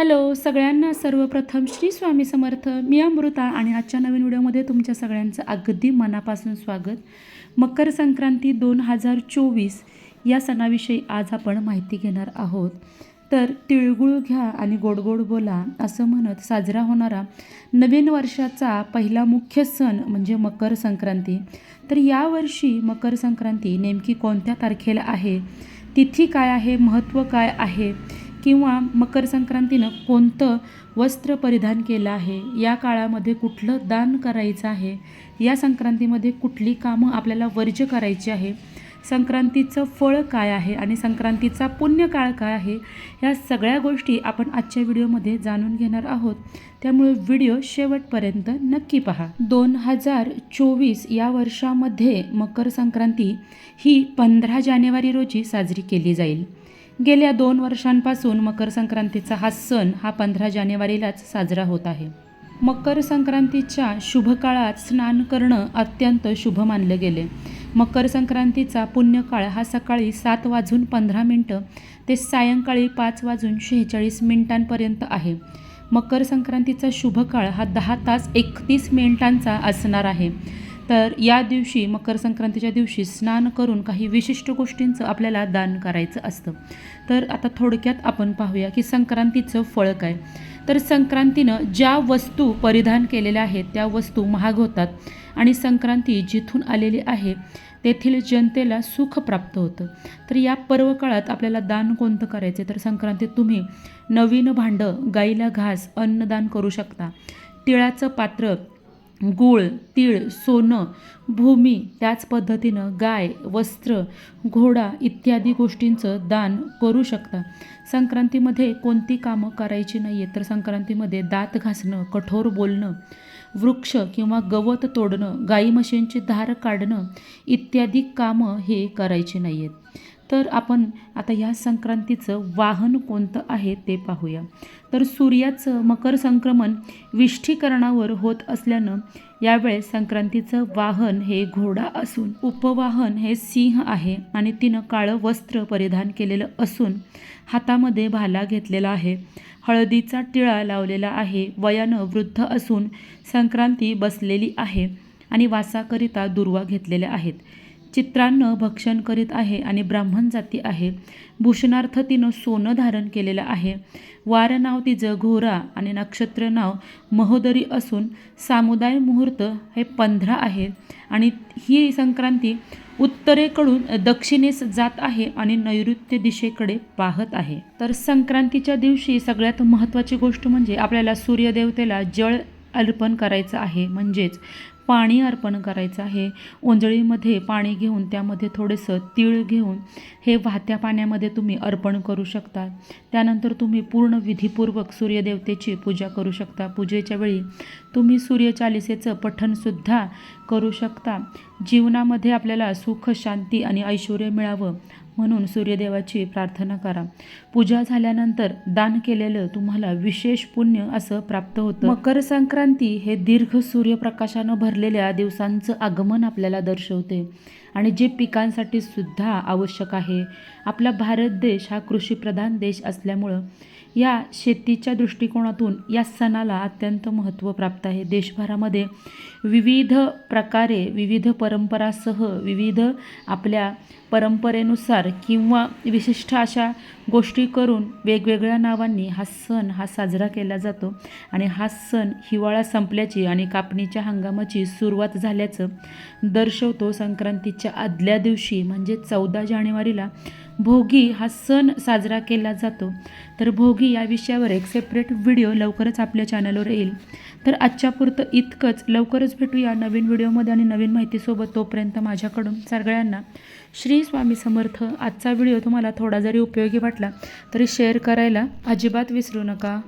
Hello सगळ्यांना सर्वप्रथम श्री स्वामी समर्थ. मी अमृता आणि आजच्या नवीन व्हिडिओमध्ये तुमच्या सगळ्यांचं अगदी मनापासून स्वागत. मकर संक्रांती दोन हजार चोवीस या सणाविषयी आज आपण माहिती घेणार आहोत. तर तिळगुळ घ्या आणि गोडगोड बोला असं म्हणत साजरा होणारा नवीन वर्षाचा पहिला मुख्य सण म्हणजे मकर संक्रांती. तर यावर्षी मकर संक्रांती नेमकी कोणत्या तारखेला आहे? तिथी काय आहे? महत्त्व काय आहे? किंवा मकर संक्रांतीनं कोणतं वस्त्र परिधान केलं आहे? या काळामध्ये कुठलं दान करायचं आहे? या संक्रांतीमध्ये कुठली कामं आपल्याला वर्ज्य करायची आहे? संक्रांतीचं फळ काय आहे आणि संक्रांतीचा पुण्यकाळ काय आहे? या सगळ्या गोष्टी आपण आजच्या व्हिडिओमध्ये जाणून घेणार आहोत. त्यामुळे व्हिडिओ शेवटपर्यंत नक्की पहा. दोन हजार चोवीस या वर्षामध्ये मकर संक्रांती ही पंधरा जानेवारी रोजी साजरी केली जाईल. गेल्या दोन वर्षांपासून मकर संक्रांतीचा हा सण हा पंधरा जानेवारीलाच साजरा होत आहे. मकर संक्रांतीच्या शुभ काळात स्नान करणं अत्यंत शुभ मानलं गेले. मकर संक्रांतीचा पुण्यकाळ हा सकाळी सात वाजून पंधरा मिनटं ते सायंकाळी पाच वाजून शेहेचाळीस मिनिटांपर्यंत आहे. मकर संक्रांतीचा शुभ काळ हा दहा तास एकतीस मिनिटांचा असणार आहे. तर या दिवशी मकर संक्रांतीच्या दिवशी स्नान करून काही विशिष्ट गोष्टींचं आपल्याला दान करायचं असतं. तर आता थोडक्यात आपण पाहूया की संक्रांतीचं फळ काय. तर संक्रांतीनं ज्या वस्तू परिधान केलेल्या आहेत त्या वस्तू महाग होतात आणि संक्रांती जिथून आलेली आहे तेथील जनतेला सुख प्राप्त होतं. तर या पर्व काळात आपल्याला दान कोणतं करायचं? तर संक्रांतीत तुम्ही नवीन भांडं गाईला घास अन्नदान करू शकता. तिळाचं पात्र गूळ तीळ सोनं भूमी त्याच पद्धतीनं गाय वस्त्र घोडा इत्यादी गोष्टींचं दान करू शकता. संक्रांतीमध्ये कोणती कामं करायची नाही आहेत तर संक्रांतीमध्ये दात घासणं कठोर बोलणं वृक्ष किंवा गवत तोडणं गाई म्हशींची धार काढणं इत्यादी कामं हे करायचे नाही आहेत तर आपण आता ह्या संक्रांतीचं वाहन कोणतं आहे ते पाहूया. तर सूर्याचं मकर संक्रमण विष्ठीकरणावर होत असल्यानं यावेळेस संक्रांतीचं वाहन हे घोडा असून उपवाहन हे सिंह आहे आणि तिनं काळं वस्त्र परिधान केलेलं असून हातामध्ये भाला घेतलेला आहे. हळदीचा टिळा लावलेला आहे. वयानं वृद्ध असून संक्रांती बसलेली आहे आणि वासाकरिता दुर्वा घेतलेल्या आहेत. चित्रांनं भक्षण करीत आहे आणि ब्राह्मण जाती आहे. भूषणार्थ तिनं सोनं धारण केलेलं आहे. वार नाव तिचं घोरा आणि नक्षत्र नाव महोदरी असून सामुदाय मुहूर्त हे पंधरा आहे. आणि ही संक्रांती उत्तरेकडून दक्षिणेस जात आहे आणि नैऋत्य दिशेकडे पाहत आहे. तर संक्रांतीच्या दिवशी सगळ्यात महत्त्वाची गोष्ट म्हणजे आपल्याला सूर्यदेवतेला जळ अर्पण करायचं आहे. म्हणजेच पाणी अर्पण करायचं आहे. ओंजळीमध्ये पाणी घेऊन त्यामध्ये थोडंसं तीळ घेऊन हे वाहत्या पाण्यामध्ये तुम्ही अर्पण करू शकता. त्यानंतर तुम्ही पूर्ण विधीपूर्वक सूर्यदेवतेची पूजा करू शकता. पूजेच्या वेळी तुम्ही सूर्यचालिसेचं पठणसुद्धा करू शकता. जीवनामध्ये आपल्याला सुख शांती आणि ऐश्वर मिळावं म्हणून सूर्यदेवाची प्रार्थना करा. पूजा झाल्यानंतर दान केलेलं तुम्हाला विशेष पुण्य असं प्राप्त होतं. मकर संक्रांती हे दीर्घ सूर्यप्रकाशानं भरलेल्या दिवसांचं आगमन आपल्याला दर्शवते. आणि जे पिकांसाठी सुद्धा आवश्यक आहे. आपला भारत देश हा कृषीप्रधान देश असल्यामुळं या शेतीच्या दृष्टिकोनातून या सणाला अत्यंत महत्त्व प्राप्त आहे. देशभरामध्ये विविध प्रकारे विविध परंपरासह विविध आपल्या परंपरेनुसार किंवा विशिष्ट अशा गोष्टी करून वेगवेगळ्या नावांनी हा सण हा साजरा केला जातो. आणि हा सण हिवाळा संपल्याची आणि कापणीच्या हंगामाची सुरुवात झाल्याचं दर्शवतो संक्रांतीच्या आदल्या दिवशी म्हणजे चौदा जानेवारीला भोगी हा सण साजरा केला जातो. तर भोगी या विषयावर एक सेपरेट व्हिडिओ लवकरच आपल्या चॅनलवर येईल. तर आजच्यापुरतं इतकंच. लवकरच भेटूया नवीन व्हिडिओमध्ये आणि नवीन माहितीसोबत तोपर्यंत माझ्याकडून सगळ्यांना. श्री स्वामी समर्थ आजचा व्हिडिओ तुम्हाला थोडा जरी उपयोगी वाटला तरी शेअर करायला अजिबात विसरू नका.